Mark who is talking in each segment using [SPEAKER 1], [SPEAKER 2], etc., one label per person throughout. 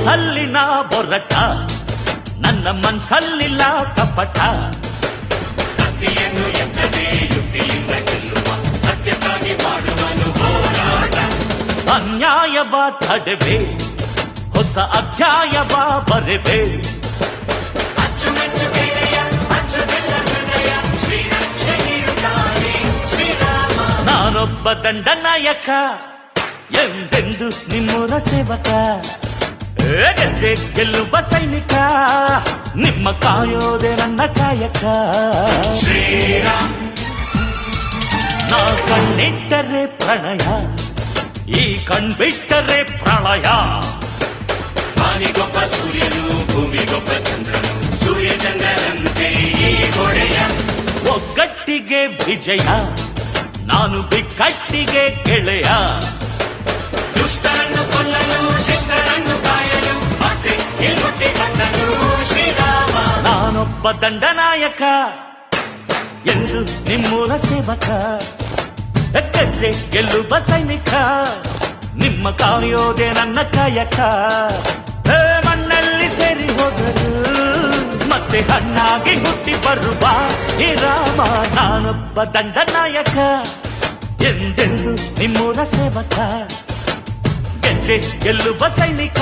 [SPEAKER 1] ಮಾತಲ್ಲಿನ ಬೊರಟ ನನ್ನ ಮನ್ಸಲ್ಲಿಲ್ಲ ಕಪಟ ಅನ್ಯಾಯವ ತಡೆವೆ ಹೊಸ ಅಧ್ಯಾಯವ ಬರೆವೆ ನಾನೊಬ್ಬ ದಂಡನಾಯಕ ಎಂದೆಂದು ನಿಮ್ಮೂರ ಸೇವಕ ಏ, ಗೆದ್ದೆ ಗೆಲ್ಲುವ ಸೈನಿಕ ನಿಮ್ಮ ಕಾಯೋದೆ ನನ್ನ ಕಾಯಕ ನಾ ಕಣ್ಣಿಟ್ಟರೆ ಪ್ರಣಯ ಈ ಕಣ್ಬಿಟ್ಟರೆ ಪ್ರಳಯ
[SPEAKER 2] ಮಾನಿಗೊಬ್ಬ ಸೂರ್ಯನು ಭೂಮಿಗೊಬ್ಬ ಚಂದ್ರನು ಸೂರ್ಯ ಚಂದ್ರರಂತೆ ಈ ಗೋಡೆಯ
[SPEAKER 1] ಒಗ್ಗಟ್ಟಿಗೆ ವಿಜಯ ನಾನು ಬಿಕ್ಕಟ್ಟಿಗೆ ಗೆಳೆಯ
[SPEAKER 2] ದುಷ್ಟರನ್ನು ಕೊಲ್ಲಲು ಶಿಷ್ಟರನ್ನು
[SPEAKER 1] ನಾನೊಬ್ಬ ದಂಡನಾಯಕ ಎಂದು ನಿಮ್ಮೂರ ಸೇವಕ. ಎಲ್ಲು ಗೆಲ್ಲುವ ಸೈನಿಕ, ನಿಮ್ಮ ಕಾಯೋದೆ ನನ್ನ ಕಾಯಕ. ಮಣ್ಣಲ್ಲಿ ಸೇರಿ ಹೋದರು ಮತ್ತೆ ಹಣ್ಣಾಗಿ ಹುಟ್ಟಿ ಬರುವ ಈ ರಾಮ, ನಾನೊಬ್ಬ ದಂಡನಾಯಕ ಎಂದೆಂದು ನಿಮ್ಮೂರ ಸೇವಕ. ಗೆದ್ದೆ ಗೆಲ್ಲುವ ಸೈನಿಕ.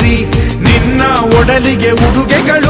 [SPEAKER 3] ಸಿರಿ ನಿನ್ನ ಒಡಲಿಗೆ ಉಡುಗೆಗಳು ಶಿಲ್ಪ